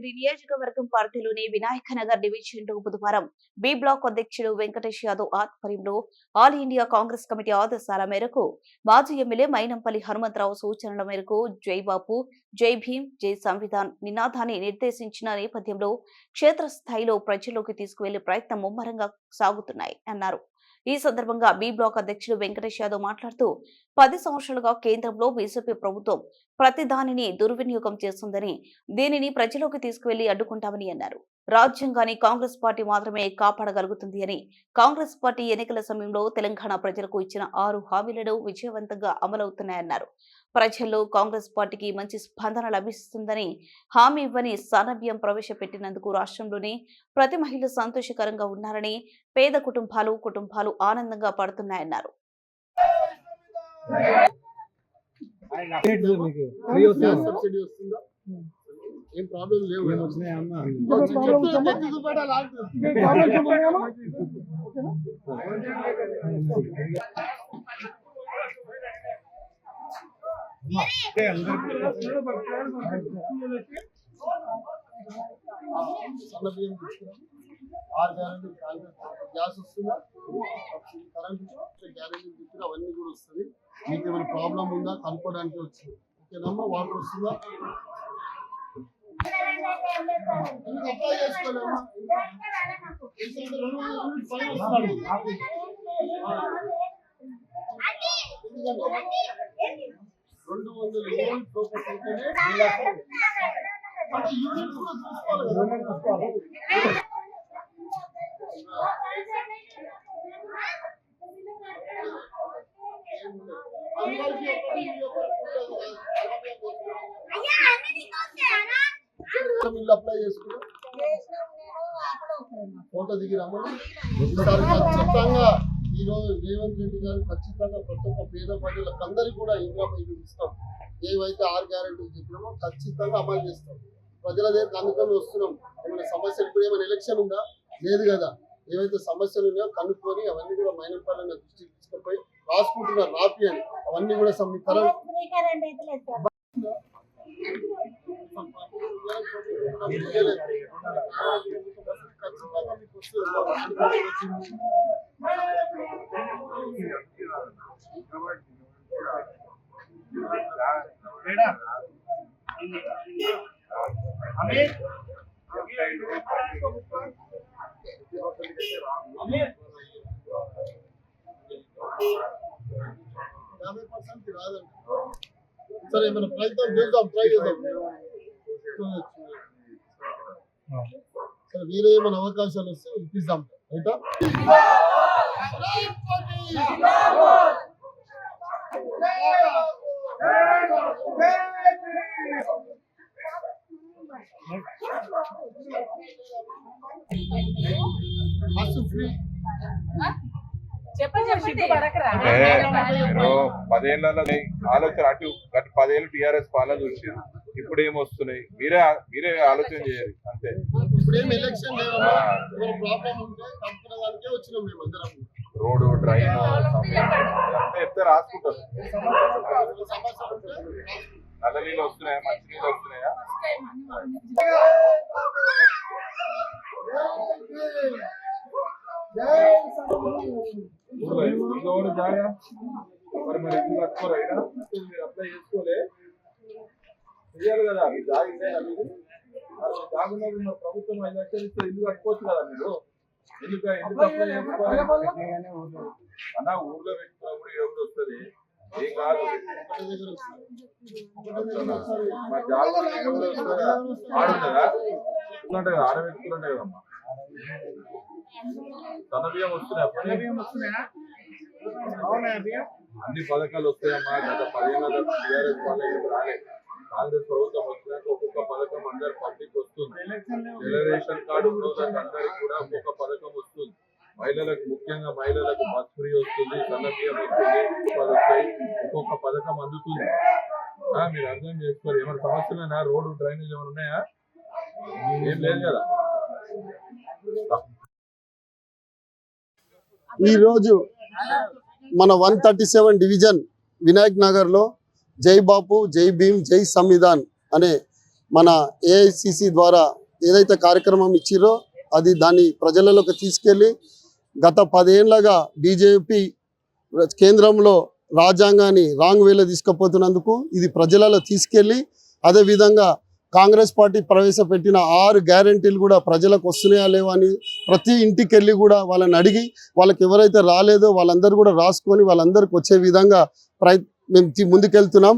మల్కాజ్గిరి నియోజకవర్గం పరిధిలోని వినాయక నగర్ డివిజన్లో బుధవారం బి బ్లాక్ అధ్యక్షుడు వెంకటేష్ యాదవ్ ఆధ్వర్యంలో ఆల్ ఇండియా కాంగ్రెస్ కమిటీ ఆదేశాల మేరకు మాజీ ఎమ్మెల్యే మైనంపల్లి హనుమంతరావు సూచనల మేరకు జై బాపు జై భీమ్ జై సంవిధాన్ నినాదాన్ని నిర్దేశించిన నేపథ్యంలో క్షేత్రస్థాయిలో ప్రజల్లోకి తీసుకువెళ్ళే ప్రయత్నం ముమ్మరంగా సాగుతున్నాయి అన్నారు. ఈ సందర్భంగా బి బ్లాక్ అధ్యక్షుడు వెంకటేష్ యాదవ్ మాట్లాడుతూ పది సంవత్సరాలుగా కేంద్రంలో బీజేపీ ప్రభుత్వం ప్రతి దానిని దుర్వినియోగం చేస్తుందని దీనిని ప్రజలోకి తీసుకువెళ్ళి అడ్డుకుంటామని అన్నారు. రాజ్యాంగాన్ని కాంగ్రెస్ పార్టీ మాత్రమే కాపాడగలుగుతుంది అని కాంగ్రెస్ పార్టీ ఎన్నికల సమయంలో తెలంగాణ ప్రజలకు ఇచ్చిన ఆరు హామీలను విజయవంతంగా అమలవుతున్నాయన్నారు. ప్రజల్లో కాంగ్రెస్ పార్టీకి మంచి స్పందన లభిస్తుందని హామీ ఇవ్వని సానభ్యం ప్రవేశపెట్టినందుకు రాష్ట్రంలోని ప్రతి మహిళ సంతోషకరంగా ఉన్నారని పేద కుటుంబాలు కుటుంబాలు ఆనందంగా పడుతున్నాయన్నారు. ఏం ప్రాబ్లం లేవు ఏం కదా? వచ్చినాయి అన్న చెప్తే గట్టి చూపెట్టాలి, ఆగుతుంది. సన్న బియ్యం తీసుకురా. ఆరు గ్యారెంటీ గ్యాస్ వస్తుందా కరెంట్ గ్యారెంటీ తీసుకురా అవన్నీ కూడా వస్తుంది మీకు ఏమైనా ప్రాబ్లం ఉందా కనుక్కోవడానికి వచ్చింది ఓకేనమ్మా వాటర్ వస్తుందా అప్లై చేసుకోలేమా రెండు వందల యూనిట్ లోపల అంటే యూనిట్ కూడా చూసుకోవాలి. ఇల్లు అప్లై చేసుకున్నా ఫోటో దిగి రమ్మని. ఈసారి ఖచ్చితంగా ఈ రోజు రేవంత్ రెడ్డి గారు ఖచ్చితంగా ప్రతి ఒక్క పేద ప్రజలకు అందరికీ కూడా ఇందిరా ఇస్తాం. ఏవైతే ఆరు గ్యారెంటీలు చెప్పినామో ఖచ్చితంగా అమలు చేస్తాం. ప్రజల దగ్గర అందుకని వస్తున్నాం. ఏమైనా సమస్యలు ఇప్పుడు ఏమైనా ఎలక్షన్ ఉందా? లేదు కదా. ఏవైతే సమస్యలు ఉన్నాయో కనుక్కొని అవన్నీ కూడా మైనపల్లి దృష్టికి తీసుకుపోయి రాసుకుంటున్నారు. రాపి అని అవన్నీ కూడా సమీకరణ ఖచ్చితంగా మీకు వస్తుంది. యాభై పర్సెంట్ రాదండి సరే ఏమైనా ప్రయత్నం చేద్దాం ట్రై చేద్దాం. సరే వేరే ఏమైనా అవకాశాలు వస్తే ఇప్పిస్తాం రైటా? బస్సు మీరు పదేళ్ళలో ఆలోచన అటు గత పదేళ్ళు టిఆర్ఎస్ పాలన చూసారు ఇప్పుడు ఏం వస్తున్నాయి? మీరే మీరే ఆలోచన చేయాలి అంతే. ఇప్పుడు ఏం ఎలక్షన్ ప్రాబ్లం ఉంటే వచ్చినాం మేము అందరం రోడ్డు డ్రైన్ అంటే చెప్తే రాసుకుంటారు. నల్ల నీళ్ళు వస్తున్నాయా? మంచి నీళ్ళు వస్తున్నాయా మరి మరి ఇల్లు మీరు అప్లై చేసుకోలే. చెయ్యాలి కదా మీ జాగా ప్రభుత్వం ఐదు లక్షలు ఇస్తే ఇల్లు కట్టుకోవచ్చు కదా మీరు? అన్న ఊర్లో పెట్టుకున్నప్పుడు ఎవరు వస్తుంది. ఏం కాదు. మా జాగా ఎవరు వస్తుందా. ఆడుందా ఉంటే ఆడ పెట్టుకుంటే కదమ్మా. తన బియ్యం వస్తున్నాయి? అన్ని పథకాలు వస్తాయమ్మా. గత పదిహేను టీఆర్ఎస్ వాళ్ళ ఏం కాంగ్రెస్ ప్రభుత్వం వచ్చినాక ఒక్కొక్క పథకం అందరి వస్తుంది. రేషన్ కార్డు అందరికి కూడా ఒక్కొక్క పథకం వస్తుంది. మహిళలకు ముఖ్యంగా మహిళలకు బస్ ఫ్రీ వస్తుంది సన్న బియ్యం వస్తుంది వస్తాయి ఒక్కొక్క పథకం అందుతుంది. ఆ, మీరు అర్థం చేసుకోరు ఏమైనా సమస్యలు రోడ్డు డ్రైనేజ్ ఏమైనా ఉన్నాయా? ఏం లేదు కదా. ఈరోజు మన one thirty seven division Vinayak నగర్లో జై బాపు జై భీమ్ జై సంవిధాన్ అనే మన ఏఐసిసి ద్వారా ఏదైతే కార్యక్రమం ఇచ్చిరో అది దాన్ని ప్రజలలోకి తీసుకెళ్ళి గత పదేళ్ళగా బీజేపీ కేంద్రంలో రాజ్యాంగాన్ని రాంగ్ వేలో తీసుకుపోతున్నందుకు ఇది ప్రజలలో తీసుకెళ్ళి అదేవిధంగా కాంగ్రెస్ పార్టీ ప్రవేశపెట్టిన ఆరు గ్యారంటీలు కూడా ప్రజలకు వస్తున్నాయా లేవా అని ప్రతి ఇంటికి వెళ్ళి కూడా వాళ్ళని అడిగి వాళ్ళకి ఎవరైతే రాలేదో వాళ్ళందరూ కూడా రాసుకొని వాళ్ళందరికి వచ్చే విధంగా ప్రయత్ మేము ముందుకెళ్తున్నాం.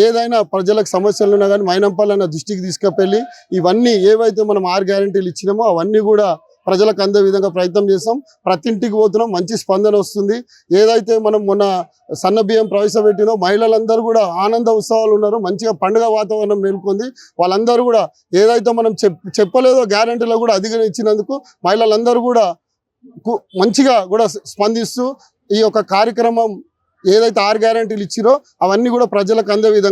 ఏదైనా ప్రజలకు సమస్యలు ఉన్నా కానీ మైనంపల్లి అన్న దృష్టికి తీసుకెళ్ళి ఇవన్నీ ఏవైతే మనం ఆరు గ్యారంటీలు ఇచ్చినామో అవన్నీ కూడా ప్రజలకు అందే విధంగా ప్రయత్నం చేస్తాం. ప్రతి ఇంటికి పోతున్నాం మంచి స్పందన వస్తుంది. ఏదైతే మనం మొన్న సన్న బియ్యం ప్రవేశపెట్టినో మహిళలందరూ కూడా ఆనంద ఉత్సవాలు ఉన్నారు మంచిగా పండుగ వాతావరణం నెలకొంది వాళ్ళందరూ కూడా ఏదైతే మనం చెప్ చెప్పలేదో గ్యారంటీలో కూడా అధిగమించినందుకు ఇచ్చినందుకు మహిళలందరూ కూడా కు- మంచిగా కూడా స్పందిస్తూ ఈ యొక్క కార్యక్రమం ఏదైతే ఆరు గ్యారంటీలు ఇచ్చిరో అవన్నీ కూడా ప్రజలకు అందే విధంగా